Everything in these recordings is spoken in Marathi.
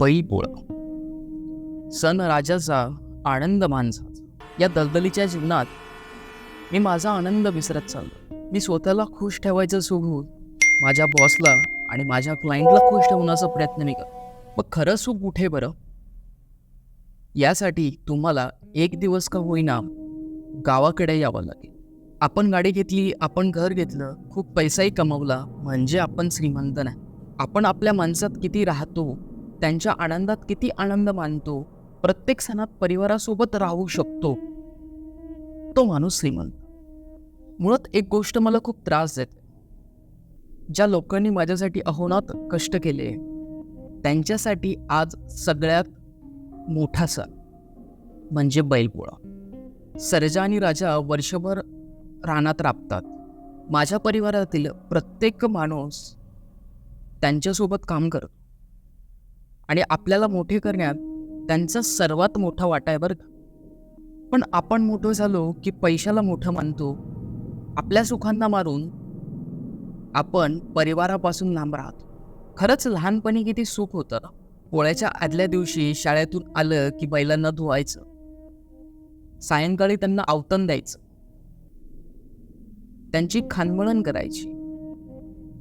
बैलपोळा सन राजाचा आनंद माणसाचा. या दलदलीच्या जीवनात मी माझा आनंद विसरत चाललो. मी स्वतःला खुश ठेवायचं सोडून माझ्या बॉसला आणि माझ्या क्लायंटला खुश ठेवण्याचा प्रयत्न मी करतो. मग खरं सुख कुठे बरं? यासाठी तुम्हाला एक दिवस का होईना गावाकडे यावं लागेल. आपण गाडी घेतली आपण घर घेतलं खूप पैसाही कमवला म्हणजे आपण श्रीमंत नाही. आपण आपल्या माणसात किती राहतो त्यांच्या आनंदात किती आनंद मानतो? प्रत्येक सणात परिवारासोबत राहू शकतो. तो माणूस श्रीमंत. मुळात एक गोष्ट मला खूप त्रास देते. ज्या लोकांनी माझ्यासाठी अहोनात कष्ट केले त्यांच्यासाठी आज सगळ्यात मोठा सण म्हणजे बैलपोळा. सरजा आणि राजा वर्षभर रानात राबतात. माझ्या परिवारातील प्रत्येक माणूस त्यांच्यासोबत काम करतो. आणि आपल्याला मोठे करण्यात त्यांचा सर्वात मोठा वाटा आहे बरं का. पण आपण मोठं झालो की पैशाला मोठं मानतो. आपल्या सुखांना मारून आपण परिवारापासून लांब राहतो. खरंच लहानपणी किती सुख होतं. पोळ्याच्या आदल्या दिवशी शाळेतून आलं की बैलांना धुवायचं. सायंकाळी त्यांना आवतण द्यायचं. त्यांची खानमळण करायची.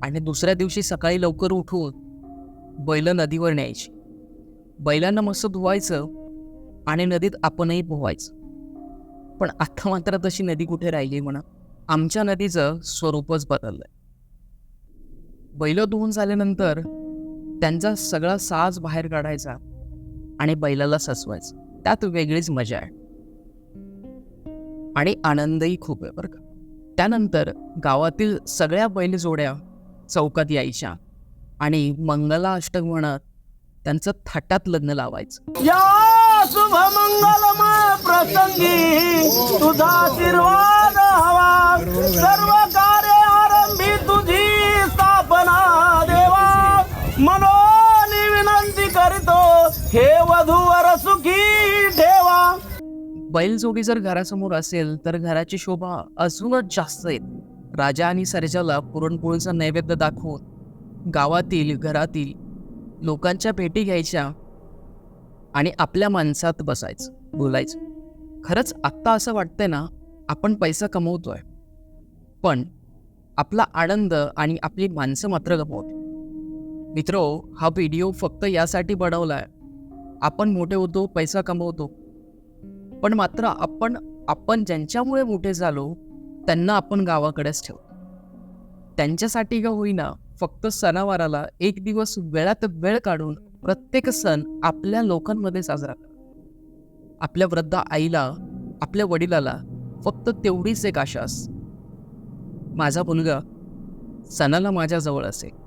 आणि दुसऱ्या दिवशी सकाळी लवकर उठून बैल नदीवर न्यायची. बैलांना मस्त धुवायचं आणि नदीत आपणही पोहायचं. पण आता मात्र तशी नदी कुठे राहिली म्हणा आमच्या नदीचं स्वरूपच बदललंय. बैल धुवून झाल्यानंतर त्यांचा सगळा साज बाहेर काढायचा आणि बैलाला ससवायचं त्यात वेगळीच मजा आहे. आणि आनंदही खूप आहे बरं का. त्यानंतर गावातील सगळ्या बैलजोड्या चौकात यायच्या आणि मंगला अष्टक म्हणत त्यांचं थाटात लग्न लावायचं. या शुभ मंगलमय प्रसंगी तुझा आशीर्वाद हवा. सर्व कार्य आरंभी तुझी स्थापना देवा. मनोनी विनंती करतो हे वधूवर सुखी ठेवा. बैलजोडी जर घरासमोर असेल तर घराची शोभा अजूनच जास्त येते. राजा आणि सर्जाला पुरणपोळीचा नैवेद्य दाखवून गावातील घरातील लोकांच्या भेटी घ्यायच्या आणि आपल्या माणसात बसायचं बोलायचं. खरंच आत्ता असं वाटतंय ना आपण पैसा कमवतोय. पण आपला आनंद आणि आपली माणसं मात्र गमवतो मित्रो हा व्हिडिओ फक्त यासाठी बनवलाय. आपण मोठे होतो पैसा कमवतो. पण मात्र आपण आपण ज्यांच्यामुळे मोठे झालो त्यांना आपण गावाकडेच ठेवतो. त्यांच्यासाठी का होईना फक्त सणावाराला एक दिवस वेळात वेळ काढून प्रत्येक सण आपल्या लोकांमध्ये साजरा करा. आपल्या वृद्ध आईला आपल्या वडिलाला फक्त तेवढीच एक आशा माझा मुलगा सणाला माझ्याजवळ असेल.